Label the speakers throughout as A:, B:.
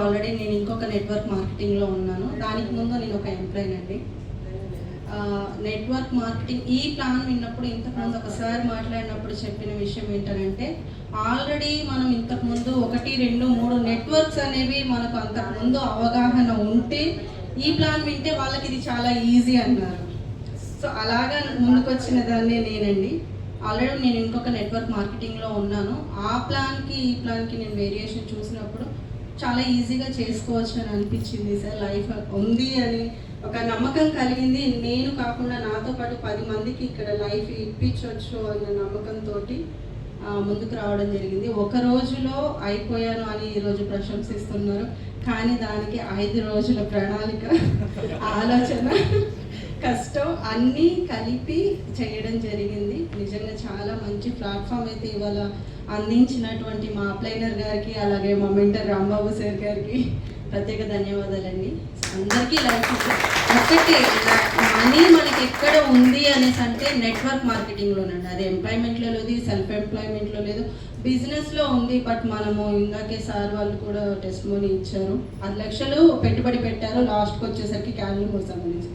A: Already నేను ఇంకొక network మార్కెటింగ్లో ఉన్నాను. దానికి ముందు నేను ఒక ఎంప్లాయిన్ అండి. నెట్వర్క్ మార్కెటింగ్ ఈ ప్లాన్ విన్నప్పుడు ఇంతకుముందు ఒకసారి మాట్లాడినప్పుడు చెప్పిన విషయం ఏంటంటే ఆల్రెడీ మనం ఇంతకుముందు ఒకటి రెండు మూడు నెట్వర్క్స్ అనేవి మనకు అంతకుముందు అవగాహన ఉంటే ఈ ప్లాన్ వింటే వాళ్ళకి ఇది చాలా ఈజీ అన్నారు. సో అలాగా ముందుకొచ్చిన దాన్నే నేనండి. ఆల్రెడీ నేను ఇంకొక నెట్వర్క్ మార్కెటింగ్లో ఉన్నాను. ఆ ప్లాన్కి ఈ ప్లాన్కి నేను వేరియేషన్ చూసినప్పుడు చాలా ఈజీగా చేసుకోవచ్చు అని అనిపించింది సార్. లైఫ్ ఉంది అని ఒక నమ్మకం కలిగింది. నేను కాకుండా నాతో పాటు పది మందికి ఇక్కడ లైఫ్ ఇప్పించవచ్చు అన్న నమ్మకంతో ముందుకు రావడం జరిగింది. ఒక రోజులో అయిపోయాను అని ఈరోజు ప్రశంసిస్తున్నారు. కానీ దానికి ఐదు రోజుల ప్రణాళిక ఆలోచన కష్టం అన్నీ కలిపి చేయడం జరిగింది. నిజంగా చాలా మంచి ప్లాట్ఫామ్ అయితే ఇవాళ అందించినటువంటి మా అప్లైనర్ గారికి అలాగే మా మెంటర్ రాంబాబు సార్ గారికి ప్రత్యేక ధన్యవాదాలండి. అందరికీ లైఫ్ ఒకటి మనీ మనకి ఎక్కడ ఉంది అనేసి అంటే నెట్వర్క్ మార్కెటింగ్లోనండి అది ఎంప్లాయ్మెంట్లో లేదు సెల్ఫ్ ఎంప్లాయ్మెంట్లో లేదు. బిజినెస్లో ఉంది బట్ మనము ఇందాకే సార్ వాళ్ళు కూడా టెస్ట్ మనీ ఇచ్చారు. పది లక్షలు పెట్టుబడి పెట్టారు లాస్ట్కి వచ్చేసరికి క్యాలరీ సంబంధించి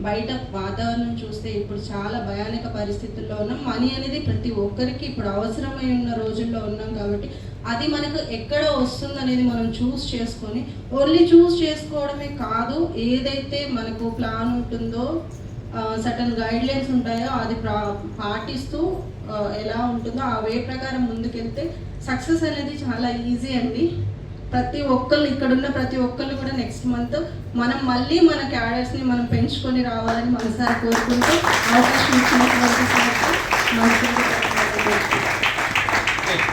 A: బయట వాతావరణం చూస్తే ఇప్పుడు చాలా భయానక పరిస్థితుల్లో ఉన్నాం. మనీ అనేది ప్రతి ఒక్కరికి ఇప్పుడు అవసరమై ఉన్న రోజుల్లో ఉన్నాం కాబట్టి అది మనకు ఎక్కడ వస్తుంది అనేది మనం చూస్ చేసుకొని ఓన్లీ చూస్ చేసుకోవడమే కాదు ఏదైతే మనకు ప్లాన్ ఉంటుందో సటన్ గైడ్లైన్స్ ఉంటాయో అది ప్రా- పాటిస్తూ ఎలా ఉంటుందో ఆ వే ప్రకారం ముందుకెళ్తే సక్సెస్ అనేది చాలా ఈజీ అండి. ప్రతి ఒక్కళ్ళు ఇక్కడున్న ప్రతి ఒక్కళ్ళు నెక్స్ట్ మంత్ మనం మళ్ళీ మన క్యాడర్స్ని మనం పెంచుకొని రావాలని మనసారి కోరుకుంటూ అవకాశం ఇచ్చినటువంటి